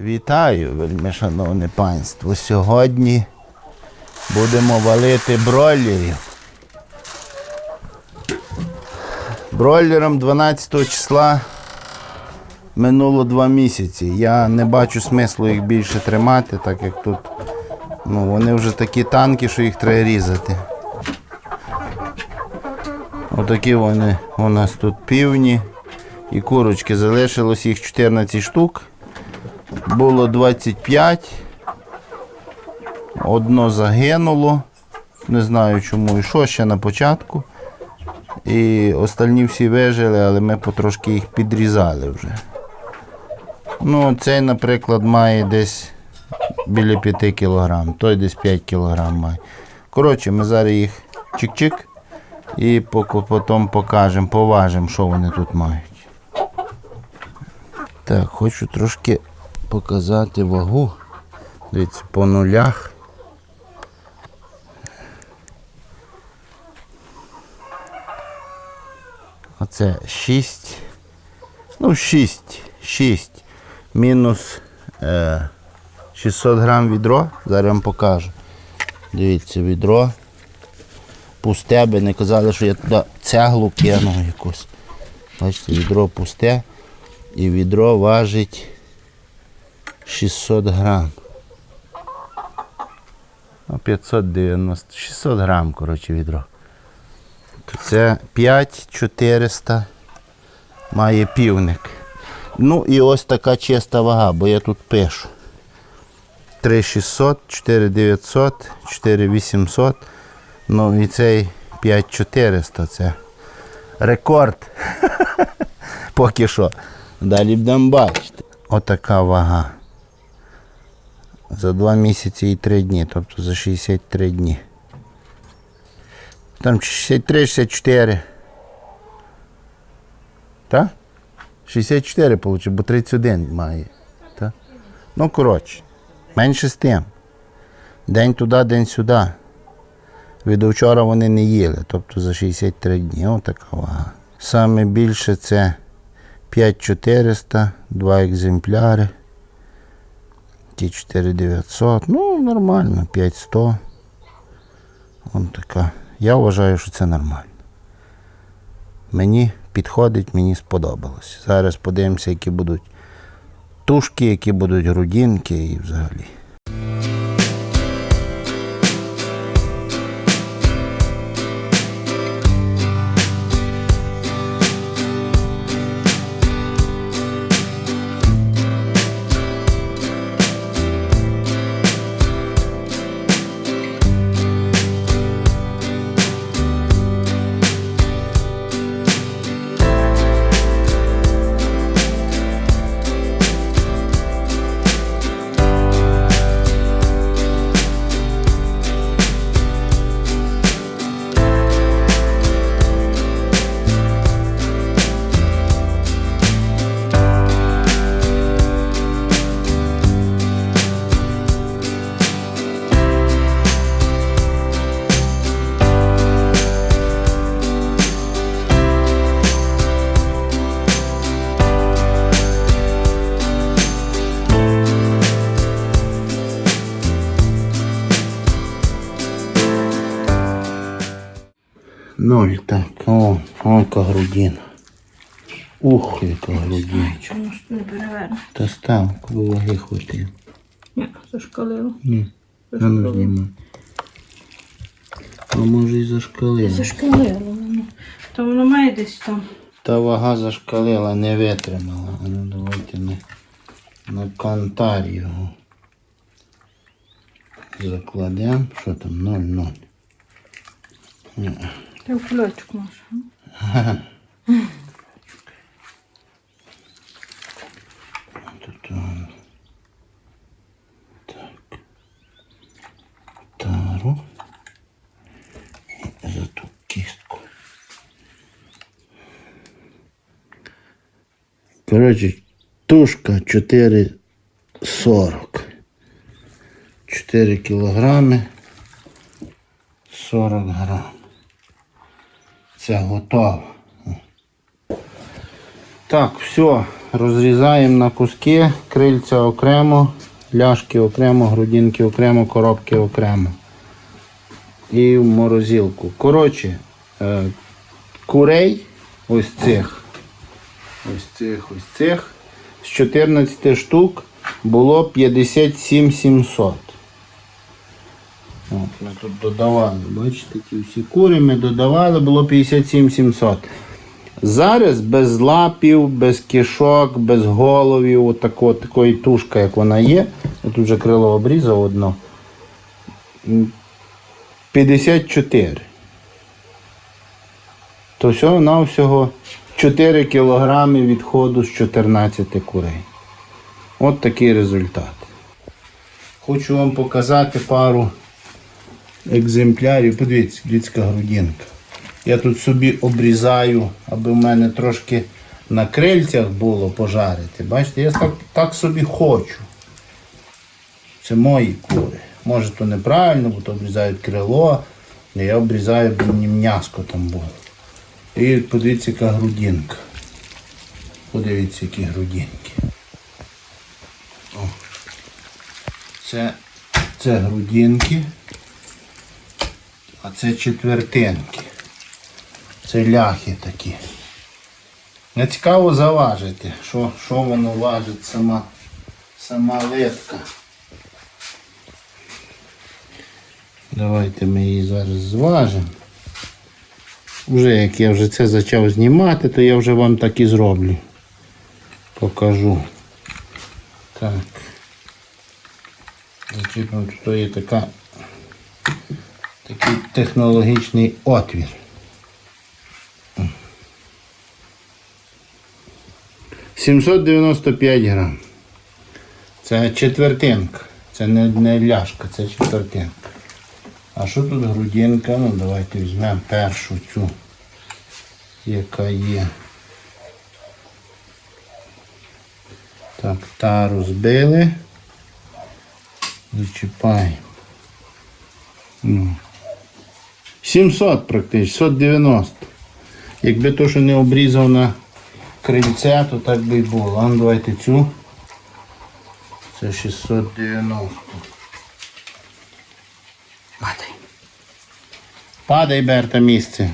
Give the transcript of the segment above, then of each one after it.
Вітаю, вельми шановне панство. Сьогодні будемо валити бройлерів. Бройлерам 12 числа минуло два місяці. Я не бачу смислу їх більше тримати, так як тут ну, вони вже такі танки, що їх треба різати. Отакі вони у нас тут півні і курочки. Залишилось їх 14 штук. Було 25. Одно загинуло. Не знаю чому і що ще на початку. І остальні всі вижили, але ми потрошки їх підрізали вже. Ну, цей, наприклад, має десь біля 5 кг, той десь 5 кг має. Коротше, ми зараз їх чик-чик і потім покажемо, поважимо, що вони тут мають. Так, хочу трошки показати вагу. Дивіться, по нулях. Оце 6. Ну, 6. 6. Мінус е, 600 грам відро. Зараз вам покажу. Дивіться, відро. Пусте, би не казали, що я туди цеглу кинув якусь. Бачите, відро пусте. І відро важить 600 грам. Ну, 590, 600 грам, коротше, відро. Це 5400 має півник. Ну і ось така чиста вага, бо я тут пишу. 3600, 4900, 4800. Ну і цей 5400 це рекорд. Поки що. Далі будемо бачити. Отака вага. За 2 місяці і 3 дні, тобто за 63 дні. Там 63-64. Так? 64 вийшло, бо 31 має. Так? Ну, коротше, менше з тим. День туди, день сюди. Від вчора вони не їли, тобто за 63 дні. Отака вага. Саме більше це 5400, два екземпляри. Ті 4900. Ну, нормально, 5100. Вон така. Я вважаю, що це нормально. Мені підходить, мені сподобалось. Зараз подивимося, які будуть тушки, які будуть грудинки і взагалі. Ну і так, о, о, яка грудина. Ух, яка грудина. Чому ж не переверне? Та став, коли ваги хватило. Ні, зашкалило. Ні. А ну знімай. А може і зашкалила. Зашкалило воно. То воно має десь там. Та вага зашкалила, не витримала. А ну давайте на, на кантар його. Закладемо. Що там? 0,0. Ні. Ти в кульочку можеш. Тут он. Так. Тару. І за ту кістку. Коротше, тушка 4,40. 4 кілограми 40 грам. Це готово. Так, все. розрізаємо на куски, крильця окремо, ляшки окремо, грудинки окремо, коробки окремо. І в морозилку. Коротше, е, курей ось цих, ось цих, ось цих, з 14 штук було 57 700. Ми тут додавали, бачите, ті всі кури ми додавали, було 57 700. Зараз без лапів, без кишок, без головів, отако, такої тушка, як вона є. Я тут вже крило обрізав одно. 54. То всього на всього 4 кілограми відходу з 14 курей. От такий результат. Хочу вам показати пару екземплярів. Подивіться, людська грудинка. Я тут собі обрізаю, аби в мене трошки на крильцях було пожарити. Бачите, я так, так собі хочу. Це мої кури. Може то неправильно, бо то обрізають крило, я обрізаю, бо мені м'яско там було. І подивіться, яка грудинка. Подивіться, які грудинки. О. Це, це грудинки, а це четвертинки. Це ляхи такі. Не цікаво заважити, що, що воно важить сама, сама литка. Давайте ми її зараз зважимо. Вже як я вже це почав знімати, то я вже вам так і зроблю. Покажу. Так. Зачіпимо, тут є така, такий технологічний отвір. 795 грам. Це четвертинка. Це не, не ляшка, це четвертинка. А що тут грудинка? Ну давайте візьмемо першу цю, яка є. Так, та розбили. Зачіпаємо. Ну. 700 практично, 790. Якби то, що не обрізав на крильце, то так би і було. А ну давайте цю. Це 690. Падай. Падай, Берта, місце.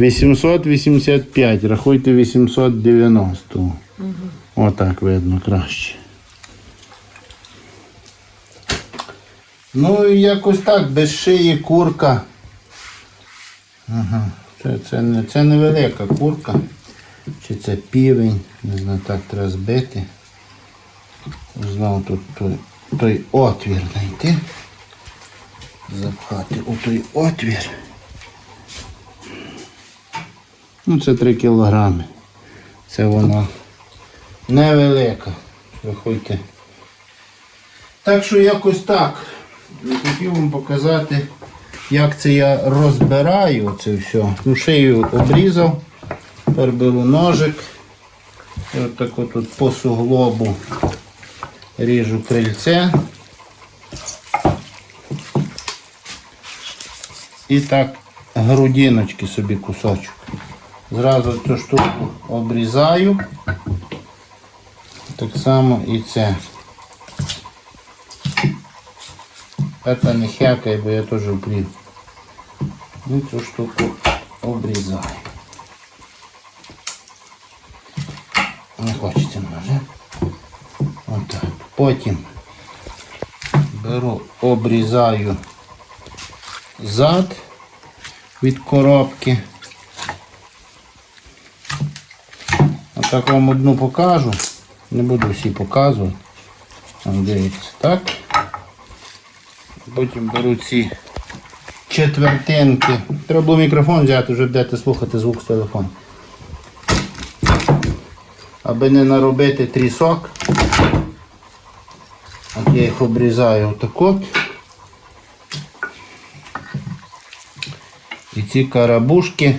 885, рахуйте 890. Отак видно краще. Ну і якось так, без шиї курка. Ага. Це, це, не, це невелика курка. Чи це півень, не знаю, так треба збити. Знову тут той, той отвір знайти. Запхати у той отвір. Ну, це 3 кілограми. Це вона невелика. Виходьте. Так що якось так. Хотів вам показати, як це я розбираю це все. Ну, шию обрізав. Тепер беру ножик. І от тут по суглобу ріжу крильце. І так грудиночки собі кусочок. Зразу цю штуку обрізаю. Так само і це. Это не хякай, бо я теж вплів. І цю штуку обрізаю. Не хочеться може. Отак. Потім беру, обрізаю зад від коробки. Отак вам одну покажу. Не буду всі показувати. Там дивіться, так. Потім беру ці четвертинки. Треба було мікрофон взяти, вже будете слухати звук з телефону. Аби не наробити трісок. От я їх обрізаю отак от. І ці карабушки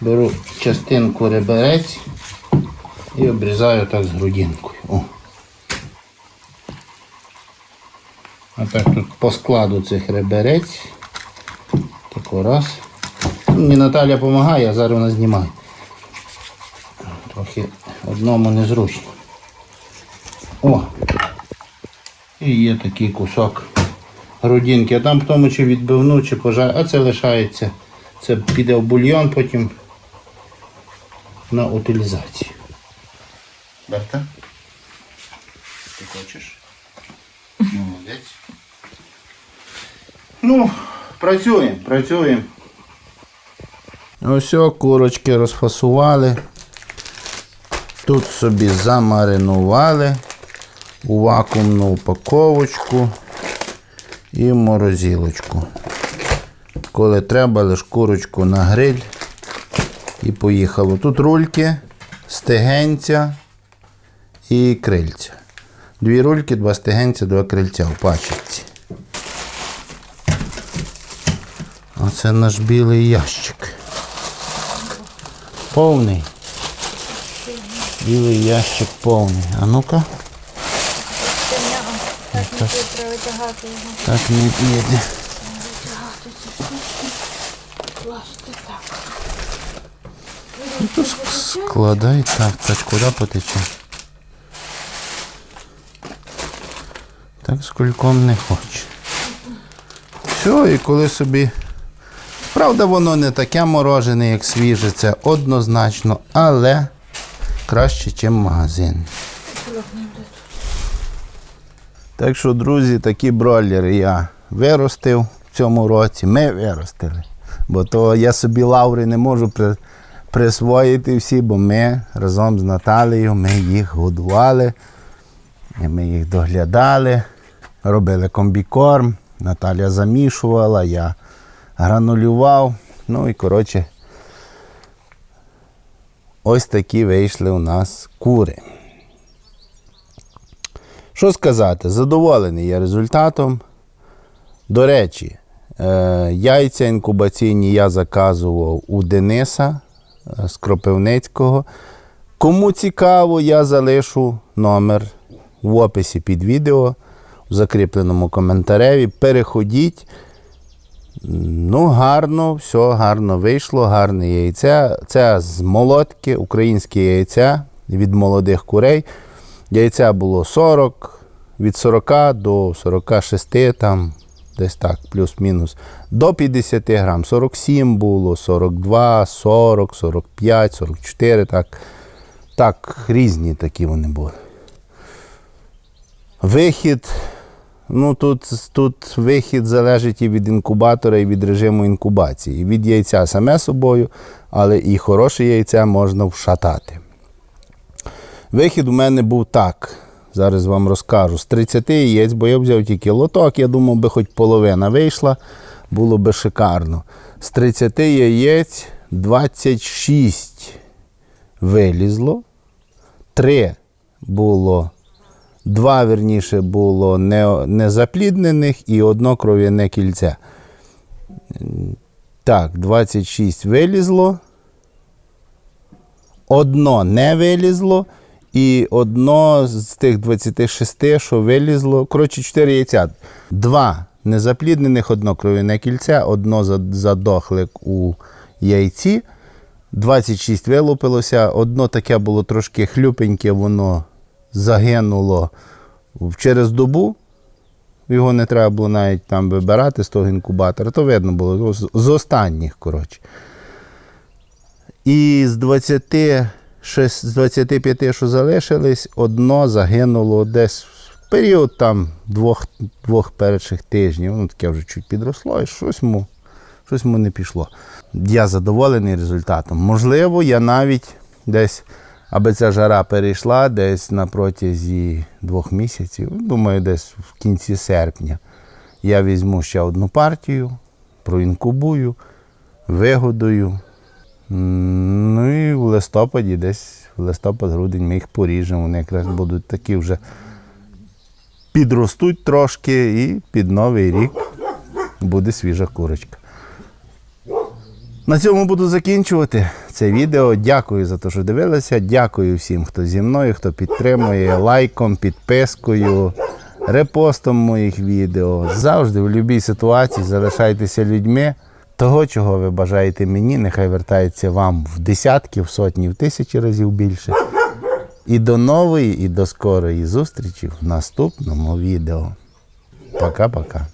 беру частинку реберець і обрізаю так з грудинкою. О. А так тут по складу цих реберець. Тако раз. Мені Наталя допомагає, а зараз вона знімає. Трохи Одному незручно. О! І є такий кусок грудинки. А там в тому чи відбивну, чи пожар, а це лишається. Це піде в бульйон потім на утилізацію. Берта? Ти хочеш? Ну, працюємо, працюємо. Ось курочки розфасували. Тут собі замаринували у вакуумну упаковочку і в морозилочку. Коли треба, лиш курочку на гриль і поїхало. Тут рульки, стегенця і крильця. Дві рульки, два стегенця, два крильця в пачці. Оце наш білий ящик. Повний. Білий ящик повний. А ну-ка. Так. Так не піде. Ну, складай так, так куди потече? Так з кульком не хоче. Все, і коли собі. Правда, воно не таке морожене, як свіже, це однозначно, але краще, ніж магазин. Так що, друзі, такі бройлери я виростив в цьому році. Ми виростили. Бо то я собі лаври не можу при, присвоїти всі, бо ми разом з Наталією ми їх годували, ми їх доглядали, робили комбікорм. Наталя замішувала, я гранулював. Ну і коротше, ось такі вийшли у нас кури. Що сказати, задоволений я результатом. До речі, е, яйця інкубаційні я заказував у Дениса е, з Кропивницького. Кому цікаво, я залишу номер в описі під відео, в закріпленому коментареві. Переходіть. Ну, гарно, все гарно вийшло, гарне яйце. Це з молотки, українське яйця від молодих курей. Яйця було 40, від 40 до 46, там десь так, плюс-мінус, до 50 грам. 47 було, 42, 40, 45, 44, так. Так, різні такі вони були. Вихід. Ну, тут, тут вихід залежить і від інкубатора, і від режиму інкубації. Від яйця саме собою, але і хороше яйця можна вшатати. Вихід у мене був так. Зараз вам розкажу. З 30 яєць, бо я взяв тільки лоток, я думав, би хоч половина вийшла, було би шикарно. З 30 яєць 26 вилізло, 3 було, 2, верніше, було не, незапліднених і одно кров'яне кільце. Так, 26 вилізло. Одно не вилізло, і одно з тих 26, що вилізло, коротше, 4 яйця. Два незапліднених, одно кров'яне кільце, одно за- задохлик у яйці. 26 вилупилося, одно таке було трошки хлюпеньке, воно загинуло через добу. Його не треба було навіть там вибирати з того інкубатора, то видно було з- останніх, коротше. І з 26, з 25, що залишились, одно загинуло десь в період там двох, двох перших тижнів. Воно таке вже чуть підросло, і щось му, щось му не пішло. Я задоволений результатом. Можливо, я навіть десь, аби ця жара перейшла, десь на протязі двох місяців, думаю, десь в кінці серпня, я візьму ще одну партію, проінкубую, вигодую. Ну і в листопаді, десь в листопад-грудень ми їх поріжемо. Вони якраз будуть такі вже підростуть трошки і під новий рік буде свіжа курочка. На цьому буду закінчувати це відео. Дякую за те, що дивилися. Дякую всім, хто зі мною, хто підтримує лайком, підпискою, репостом моїх відео. Завжди в будь-якій ситуації залишайтеся людьми. Того, чого ви бажаєте мені, нехай вертається вам в десятки, в сотні, в тисячі разів більше. І до нової, і до скорої зустрічі в наступному відео. Пока-пока.